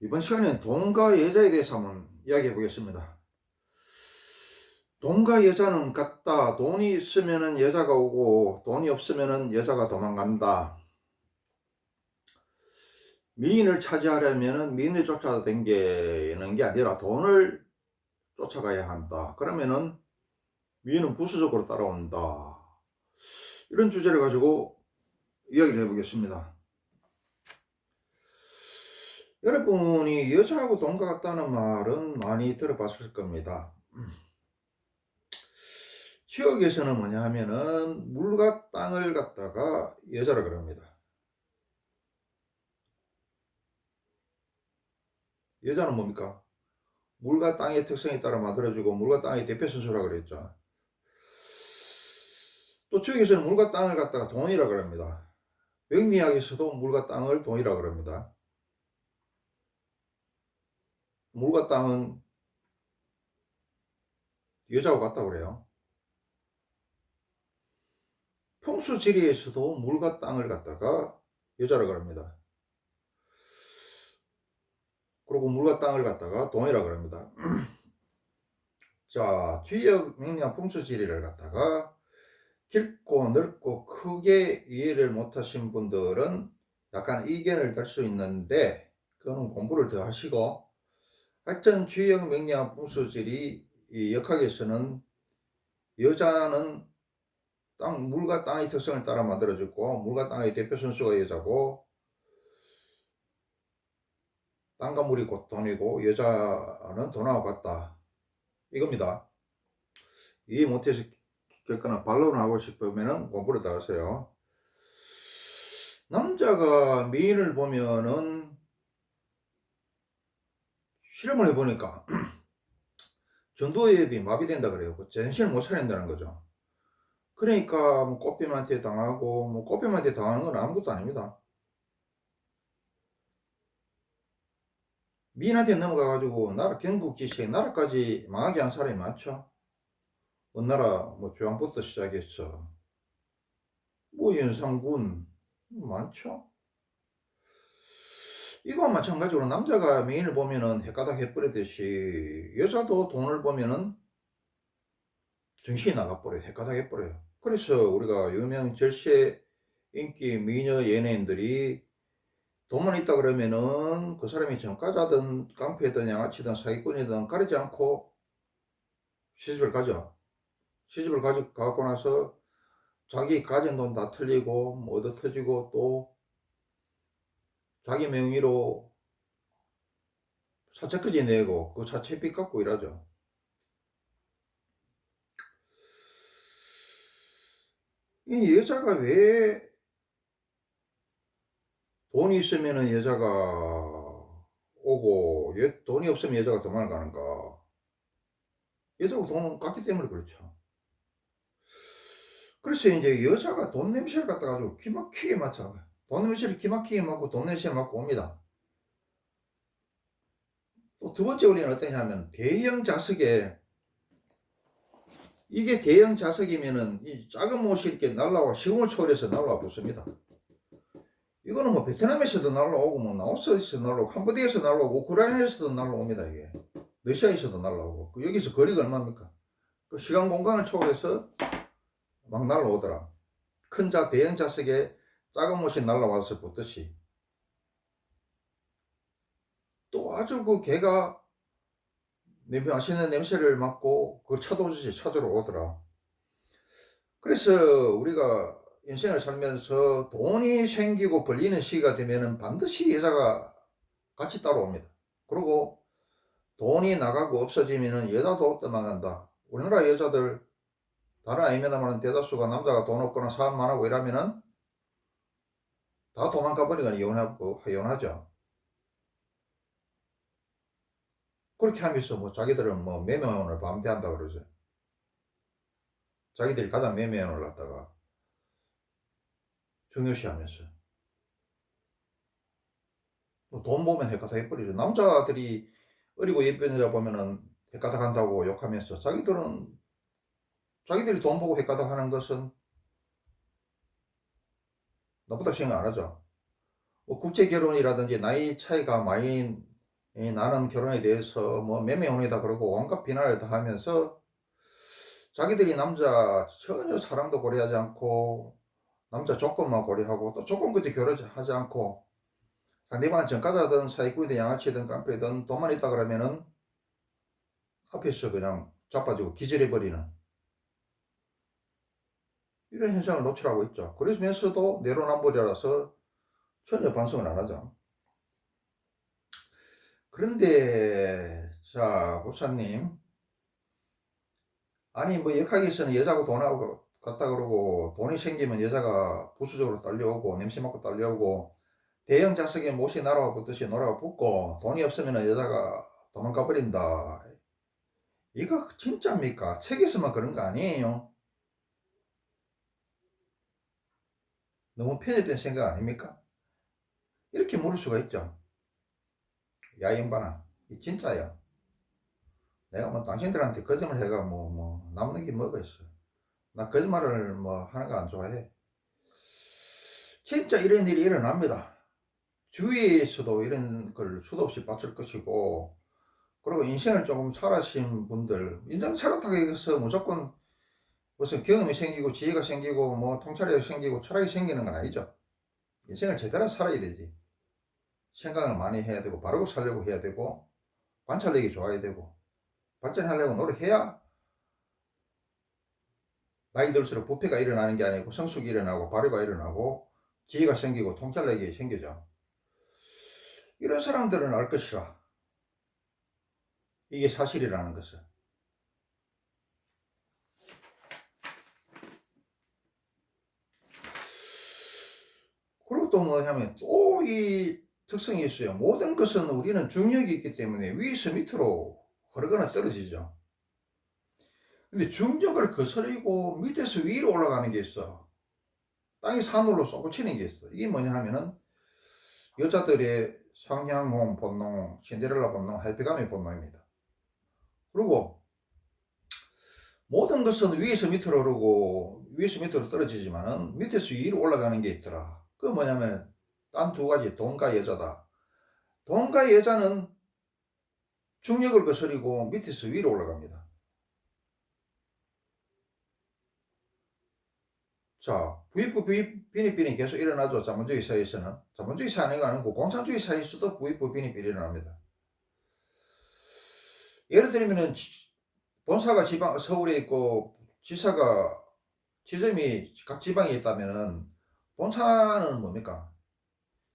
이번 시간에는 돈과 여자에 대해서 한번 이야기해 보겠습니다. 돈과 여자는 같다. 돈이 있으면 여자가 오고 돈이 없으면 여자가 도망간다. 미인을 차지하려면 미인을 쫓아다니는 게 아니라 돈을 쫓아가야 한다. 그러면은 미인은 부수적으로 따라온다. 이런 주제를 가지고 이야기를 해보겠습니다. 여러분이 여자하고 돈과 같다는 말은 많이 들어봤을 겁니다. 지역에서는 뭐냐 하면은 물과 땅을 갖다가 여자라 그럽니다. 여자는 뭡니까? 물과 땅의 특성에 따라 만들어지고 물과 땅의 대표 선수라 그랬죠. 또 지역에서는 물과 땅을 갖다가 돈이라 그럽니다. 명리학에서도 물과 땅을 돈이라 그럽니다. 물과 땅은 여자하고 같다고 그래요. 평수 지리에서도 물과 땅을 갖다가 여자라 그럽니다. 그리고 물과 땅을 갖다가 동이라 그럽니다. 자, 지역 명량 풍수 지리를 갖다가 깊고 넓고 크게 이해를 못하신 분들은 약간 이견을 달 수 있는데 그거는 공부를 더 하시고 하여튼 주역 명량 풍수질이 이 역학에서는 여자는 땅, 물과 땅의 특성을 따라 만들어졌고 물과 땅의 대표 선수가 여자고 땅과 물이 곧 돈이고 여자는 돈하고 같다. 이겁니다. 이해 못해서 겠거나 반론을 하고 싶으면 공부를 더 하세요. 남자가 미인을 보면은 실험을 해보니까 전두엽이 마비된다 그래요. 그 정신을 못 차린다는 거죠. 그러니까 뭐 꽃뱀한테 당하고 뭐 꽃뱀한테 당하는 건 아무것도 아닙니다. 미인한테 넘어가가지고 나라 경국지시에 나라까지 망하게 한 사람이 많죠. 어느 나라 뭐 조양부터 시작했어. 뭐 연산군 많죠. 이거와 마찬가지로 남자가 미인을 보면은 헷가닥 해버리듯이 여자도 돈을 보면은 정신이 나가버려요. 헷가닥 해버려요. 그래서 우리가 유명 절세 인기 미녀 연예인들이 돈만 있다 그러면은 그 사람이 전과자든 깡패든 양아치든 사기꾼이든 가리지 않고 시집을 가죠. 시집을 가지, 가고 나서 자기 가진 돈 다 틀리고 뭐 얻어 터지고 또 자기 명의로 사채까지 내고 그 사채 빚 갚고 이러죠. 이 여자가 왜 돈이 있으면 여자가 오고 여- 돈이 없으면 여자가 도망을 가는가? 여자가 돈은 깎기 때문에 그렇죠. 그래서 이제 여자가 돈 냄새를 갖다 가지고 기막히게 맡아. 돈 냄새를 기막히게 맡고 돈 냄새를 맡고 옵니다. 또 두 번째 원리는 어떠냐면 대형 자석에 이게 대형 자석이면은 이 작은 못이 이렇게 날라와 시공을 초월해서 날라와 붙습니다. 이거는 뭐 베트남에서도 날라오고 뭐 라오스에서 날라오고 캄보디아에서 날라오고 우크라이나에서도 날라옵니다 이게 러시아에서도 날라오고 그 여기서 거리가 얼마입니까? 그 시간 공간을 초월해서 막 날라오더라. 큰 자 대형 자석에 작은 못이 날라와서 붙듯이 또 아주 그 개가 냄새 맛있는 냄새를 맡고 그걸 쳐도듯이 찾으러 오더라. 그래서 우리가 인생을 살면서 돈이 생기고 벌리는 시기가 되면은 반드시 여자가 같이 따라옵니다. 그리고 돈이 나가고 없어지면은 여자도 떠나간다. 우리나라 여자들 다른 아니면은 대다수가 남자가 돈 없거나 사업만 하고 이러면은 다 도망가 버리거나 이혼하고 이혼하죠. 그렇게 하면서 뭐 자기들은 뭐 매매원을 반대한다 그러죠. 자기들이 가장 매매원을 갖다가 중요시하면서 뭐돈 보면 헷가닥 해버리죠. 남자들이 어리고 예쁜 여자 보면은 헷가닥 한다고 욕하면서 자기들은 자기들이 돈 보고 헷가닥 하는 것은 나보다 생각 안 하죠. 뭐 국제 결혼이라든지 나이 차이가 많이 이 나는 결혼에 대해서 뭐 매매혼이다 그러고 온갖 비난을 다 하면서 자기들이 남자 전혀 사랑도 고려하지 않고 남자 조건만 고려하고 또 조건 끝에 결혼하지 않고 상대방 전과자든 사기꾼이든 양아치든 깡패든 돈만 있다 그러면은 앞에서 그냥 자빠지고 기절해버리는 이런 현상을 노출하고 있죠. 그러면서도 내로남불이라서 전혀 반성을 안 하죠. 그런데 자 목사님 아니 뭐 역학에서는 여자하고 돈하고 갔다 그러고 돈이 생기면 여자가 부수적으로 딸려오고 냄새 맡고 딸려오고 대형 자석에 못이 날아와 붙듯이 놀아와 붙고 돈이 없으면 여자가 도망가 버린다 이거 진짜입니까? 책에서만 그런 거 아니에요? 너무 편협된 생각 아닙니까? 이렇게 물을 수가 있죠. 야, 인반아, 이 진짜야. 내가 뭐 당신들한테 거짓말 해가 뭐, 뭐, 남는 게 뭐가 있어. 나 거짓말을 뭐 하는 거 안 좋아해. 진짜 이런 일이 일어납니다. 주위에서도 이런 걸 수도 없이 봤을 것이고, 그리고 인생을 조금 살아신 분들, 인생 살았다고 해서 무조건 무슨 경험이 생기고 지혜가 생기고 뭐 통찰이 생기고 철학이 생기는 건 아니죠. 인생을 제대로 살아야 되지. 생각을 많이 해야 되고 바르고 살려고 해야 되고 관찰력이 좋아야 되고 발전하려고 노력해야 나이 들수록 부패가 일어나는 게 아니고 성숙이 일어나고 발효가 일어나고 지혜가 생기고 통찰력이 생기죠. 이런 사람들은 알 것이라. 이게 사실이라는 것을. 또 뭐냐면 또 이 특성이 있어요. 모든 것은 우리는 중력이 있기 때문에 위에서 밑으로 흐르거나 떨어지죠. 근데 중력을 거스르고 밑에서 위로 올라가는 게 있어. 땅이 산으로 솟구치는 게 있어. 이게 뭐냐 하면은 여자들의 상향홍 본능, 신데렐라 본능, 할피가미 본능입니다. 그리고 모든 것은 위에서 밑으로 오르고 위에서 밑으로 떨어지지만은 밑에서 위로 올라가는 게 있더라. 그 뭐냐면 단두 가지 돈과 여자다. 돈과 여자는 중력을 거스리고 밑에서 위로 올라갑니다. 자, 부익부 비니비니 계속 일어나죠. 자본주의 사회에서는. 자본주의 사회가 아니고 공산주의 사회에서도 부익부 비니비니 일어납니다. 예를 들면은 본사가 지방 서울에 있고 지사가 지점이 각 지방에 있다면은 본사는 뭡니까?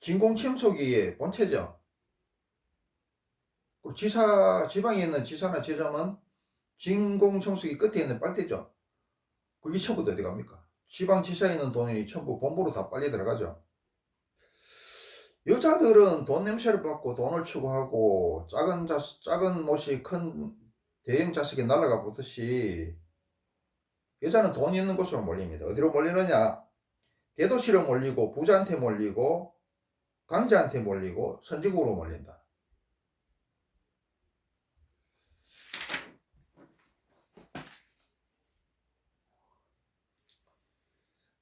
진공 침속이 본체죠. 그리고 지사 지방에 있는 지사나 지점은 진공 청소기 끝에 있는 빨대죠. 그게 전부 다 어디 갑니까? 지방 지사에 있는 돈이 전부 본부로 다 빨리 들어가죠. 여자들은 돈 냄새를 맡고 돈을 추구하고 작은 자 작은 못이 큰 대형 자식이 날아가 붙듯이 여자는 돈 있는 곳으로 몰립니다. 어디로 몰리느냐? 대도시로 몰리고 부자한테 몰리고 강자한테 몰리고 선진국으로 몰린다.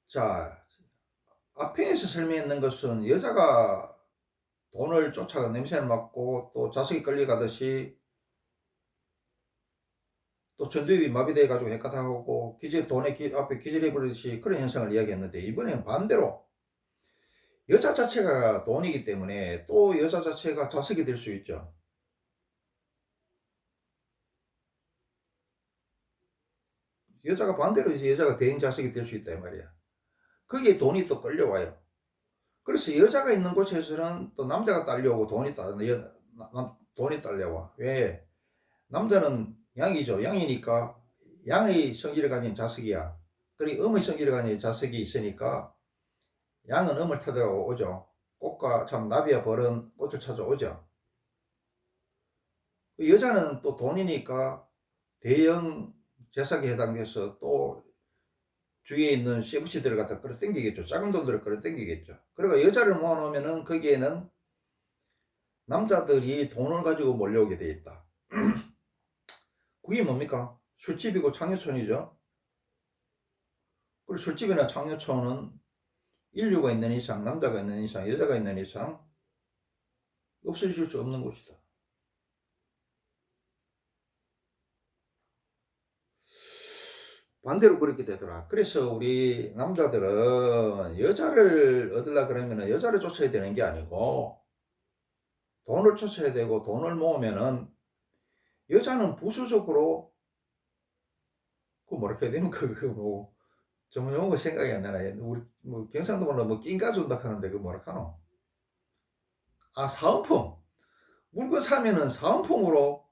자, 앞에서 설명했는 것은 여자가 돈을 쫓아가 냄새를 맡고 또 자석이 끌려가듯이 또 전두엽이 마비돼 가지고 헷갈하고 기절 돈에 기, 앞에 기절해 버리듯이 그런 현상을 이야기했는데 이번에는 반대로 여자 자체가 돈이기 때문에 또 여자 자체가 자석이 될 수 있죠. 여자가 반대로 이제 여자가 대인 자석이 될 수 있다 이 말이야. 거기에 돈이 또 끌려와요. 그래서 여자가 있는 곳에서는 또 남자가 딸려오고 돈이 딸 돈이 딸려와. 왜? 남자는 양이죠. 양이니까 양의 성질을 가진 자석이야. 그리고 음의 성질을 가진 자석이 있으니까 양은 음을 찾아오죠. 꽃과 참 나비와 벌은 꽃을 찾아오죠. 그 여자는 또 돈이니까 대형 재산에 해당돼서 또 주위에 있는 세부치들을 갖다 끌어 당기겠죠. 작은 돈들을 끌어 당기겠죠. 그리고 여자를 모아놓으면은 거기에는 남자들이 돈을 가지고 몰려오게 돼 있다. 그게 뭡니까? 술집이고 창녀촌이죠. 그리고 술집이나 창녀촌은 인류가 있는 이상, 남자가 있는 이상, 여자가 있는 이상 없어질 수 없는 곳이다. 반대로 그렇게 되더라. 그래서 우리 남자들은 여자를 얻으려 그러면 여자를 쫓아야 되는 게 아니고 돈을 쫓아야 되고 돈을 모으면은 여자는 부수적으로 그 뭐라 해야 되는 그뭐 전문 용어가 생각이 안 나네. 우리 뭐 경상도 말로 뭐 낀가 준다 하는데 그 뭐라 하노? 아 사은품 물건 사면은 사은품으로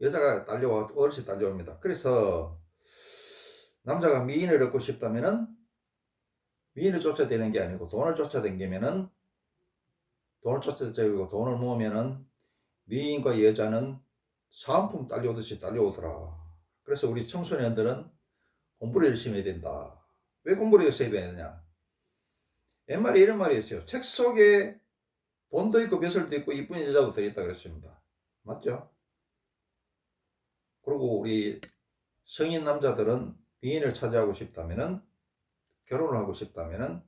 여자가 딸려와 어르신 딸려옵니다. 그래서 남자가 미인을 얻고 싶다면은 미인을 쫓아다니는 게 아니고 돈을 쫓아다니면은 돈을 쫓아다니고 돈을 모으면은 미인과 여자는 사은품 딸려오듯이 딸려오더라. 그래서 우리 청소년들은 공부를 열심히 해야 된다. 왜 공부를 열심히 해야 되느냐? 옛말에 이런 말이 있어요. 책 속에 돈도 있고 벼슬도 있고 이쁜 여자도 들어있다 그랬습니다. 맞죠? 그리고 우리 성인 남자들은 미인을 차지하고 싶다면은 결혼을 하고 싶다면은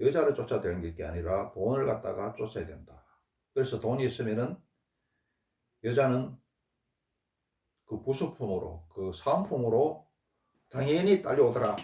여자를 쫓아다니는 게 아니라 돈을 갖다가 쫓아야 된다. 그래서 돈이 있으면은 여자는 그 부수품으로 그 사은품으로 당연히 딸려오더라.